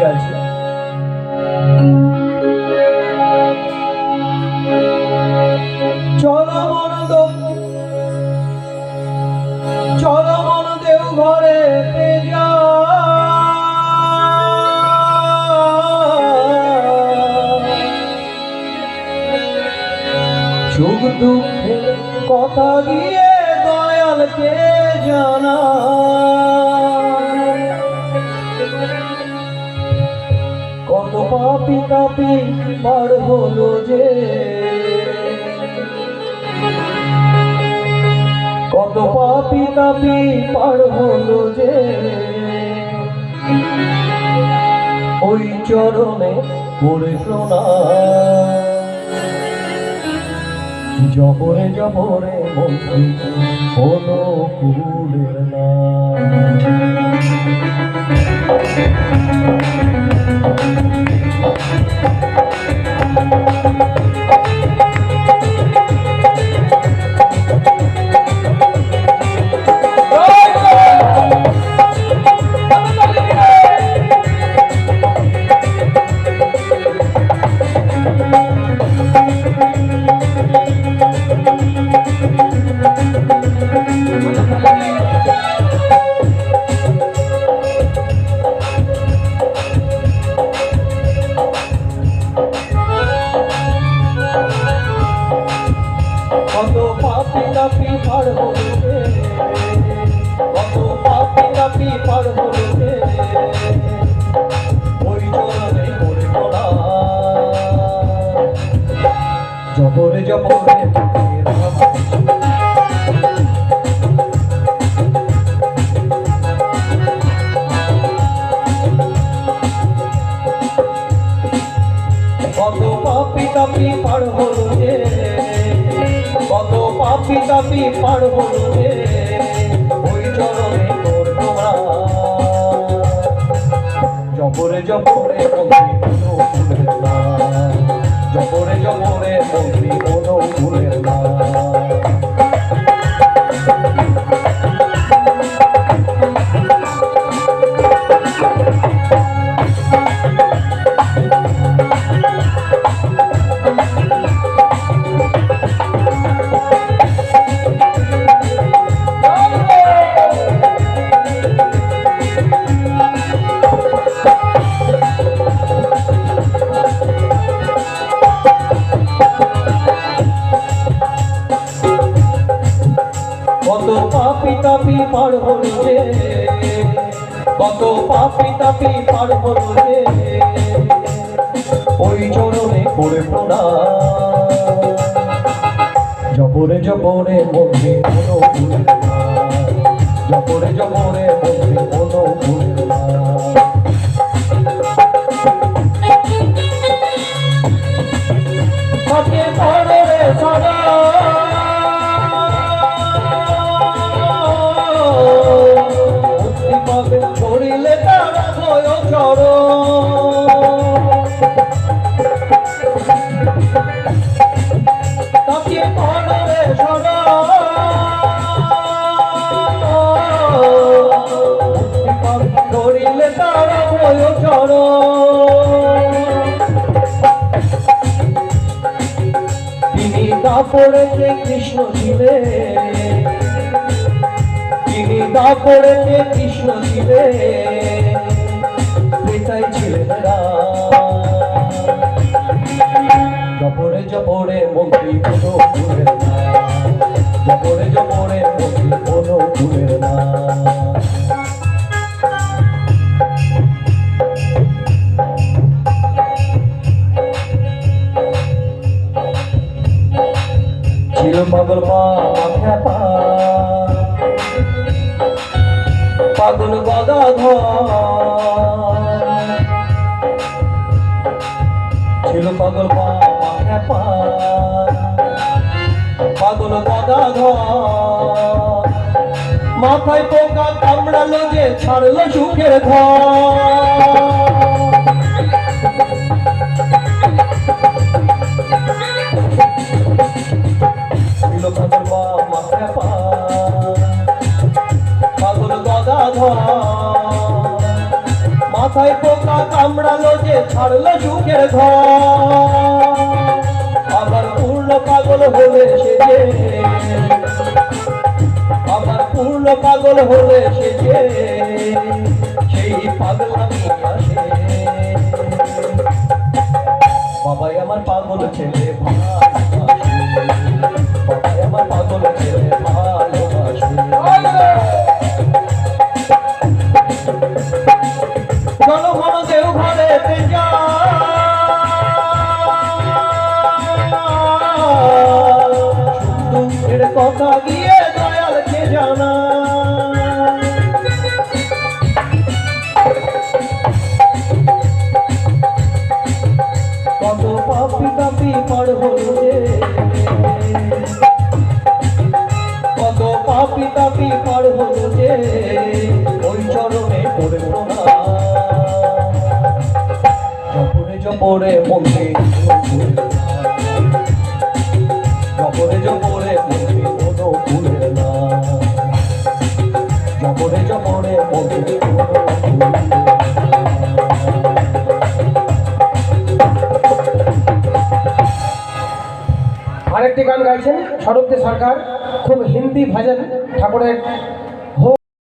ঠিক আছে। চলো মন ঘরে সুখ দুঃখে কথা দিয়ে দয়ালকে জানা পাপি তাপি পার হলো যে। কত পাপি তাপি পার হলো যে। ওই চরণে প্রণাম। জবরে জবরে মন্ত্রী কোনো কুলের না কত পাপি তাপি পার হতে কত পাপি তাপি পার হতে জবরে জবরে কত পাপি তাপি পার হলো পাপি তাপি পার হলো ওই জপরে জপরে পার হলো কত পাপি তাপি পার হলো ওই চরণে করে পোড়া জপরে জপরে মন্দির কোনো ভুল জপরে জপরে মন্দির কোনো ভুলের তিনি দাপড়েতে কৃষ্ণ ছিলে, তিনি দাপড়েতে কৃষ্ণ ছিলে পিতাই ছিলেন জপরে জপরে মন্ত্রী পুজো জপরে জপরে মন্ত্রী পাগল মা মাথা পা। পাগল গদা ছিল পাগল মাথা পা। পাগল গদা মাথায় পোকা কামড়ালো যে ছাড়লো সুখের ঘর। ছাড়লো সুখের আমার পূর্ণ পাগল হলে সে যে আমার পূর্ণ পাগল হলে সে সেই পাগল বাবাই আমার পাগল ছেলে ভালোবাসে কত পাপি তাপি পার হলো যে? ওই চরণে পড়ে প্রণাম জপরে জপরে মন্দির গাইছেন স্বরূপ সরকার খুব হিন্দি ভজন ঠাকুরের